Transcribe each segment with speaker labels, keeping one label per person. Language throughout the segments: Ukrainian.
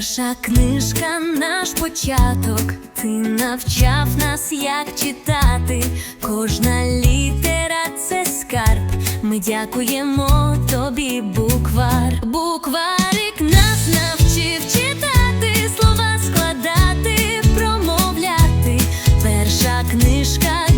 Speaker 1: Перша книжка наш початок. Ти навчав нас, як читати. Кожна літера це скарб. Ми дякуємо тобі, буквар. Букварик нас навчив читати, слова складати, промовляти. Перша книжка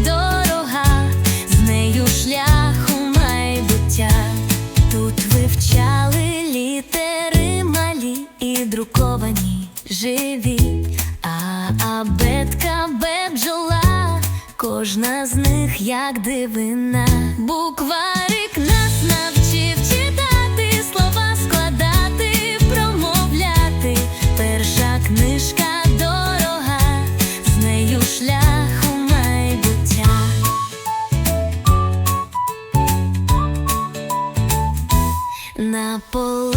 Speaker 1: друковані живі, а абетка беджола, кожна з них як дивина. Букварик нас навчив читати, слова складати, промовляти. Перша книжка дорога, з нею шлях у майбуття. На полу